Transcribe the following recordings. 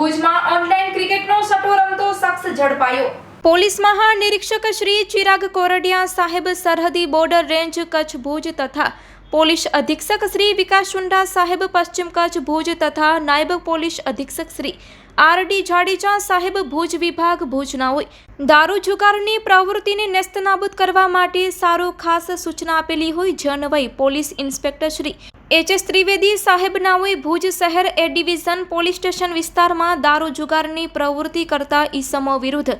ભુજમાં ઓનલાઈન ક્રિકેટનો સટ્ટો રમતો શખ્સ ઝડપાયો. પોલીસ મહાનિરીક્ષક શ્રી ચિરાગ કોરડિયા સાહેબ સરહદી બોર્ડર રેન્જ કચ્છ ભુજ તથા પોલીસ અધિક્ષક શ્રી વિકાસ ચુંડા સાહેબ પશ્ચિમ કચ્છ ભુજ તથા નાયબ પોલીસ અધિક્ષક શ્રી આર ડી જાડેજા સાહેબ ભુજ વિભાગ ભુજના હોય દારૂ જુગારની પ્રવૃત્તિને નેસ્તનાબૂદ કરવા માટે સારું ખાસ સૂચના આપેલી હોય જનવાઈ police inspector Shri H S Trivedi સાહેબ નાઓએ ભુજ શહેર એ ડિવિઝન પોલીસ સ્ટેશન વિસ્તારમાં દારૂ જુગારની પ્રવૃત્તિ કરતા ઈસમો વિરુદ્ધ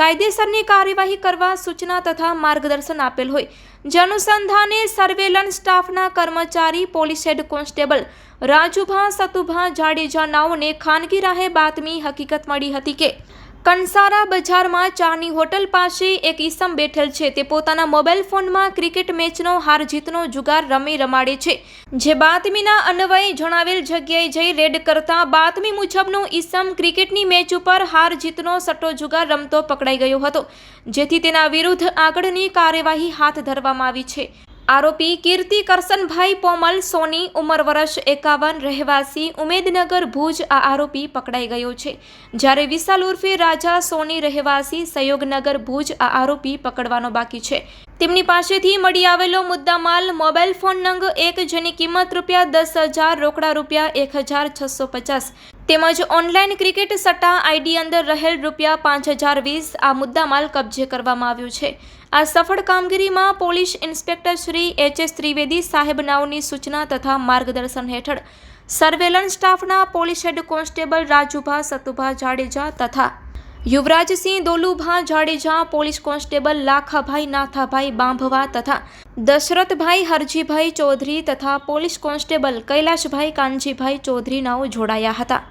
કાયદેસરની કાર્યવાહી કરવા સૂચના તથા માર્ગદર્શન આપેલ હોય. જનુસંધાને સર્વેલન્સ સ્ટાફના કર્મચારી, police head constable Rajubha, Satubha Jadeja નાઓને ખાનગી રાહે બાતમી હકીકત મળી હતી કે કંસારા બજારમાં ચાની હોટલ પાસે એક ઈસમ બેઠેલ છે. તે પોતાના મોબાઈલ ફોનમાં ક્રિકેટ મેચનો હાર જીતનો જુગાર રમી રમાડે છે. જે બાતમીના અન્વયે જણાવેલ જગ્યાએ જઈ રેડ કરતા બાતમી મુજબનો ઈસમ ક્રિકેટની મેચ ઉપર હાર જીતનો સટ્ટો જુગાર રમતો પકડાઈ ગયો હતો. જેથી તેના વિરુદ્ધ આગળની કાર્યવાહી હાથ ધરવામાં આવી છે. આરોપી કીર્તિ કરસનભાઈ પોમલ, સોની ઉંમર વર્ષ એકાવન, રહેવાસી ઉમેદનગર ભુજ, આ આરોપી પકડાઈ ગયો છે. જ્યારે વિશાલ ઉર્ફે રાજા, સોની રહેવાસી સહયોગનગર ભુજ, આ આરોપી પકડવાનો બાકી છે. તેમની પાસેથી મળી આવેલો મુદ્દામાલ મોબાઈલ ફોન નંગ એક, જેની કિંમત રૂપિયા દસ હજાર, રોકડા રૂપિયા એક હજાર છસો પચાસ તેમજ ઓનલાઈન ક્રિકેટ સટ્ટા આઈડી અંદર રહેલ રૂપિયા પાંચ હજાર વીસ આ મુદ્દામાલ કબજે કરવામાં આવ્યો છે. આ સફળ કામગીરીમાં police inspector Shri H S Trivedi સાહેબ નાઓની સૂચના તથા માર્ગદર્શન હેઠળ સર્વેલન્સ સ્ટાફના police head constable Rajubha, Satubha Jadeja તથા યુવરાજસિંહ દોલુભા જાડેજા, પોલીસ કોન્સ્ટેબલ લાખાભાઈ, નાથાભાઈ બાંભવા તથા દશરથભાઈ હરજીભાઈ ચૌધરી તથા પોલીસ કોન્સ્ટેબલ કૈલાશભાઈ કાનજીભાઈ ચૌધરીનાઓ જોડાયા હતા.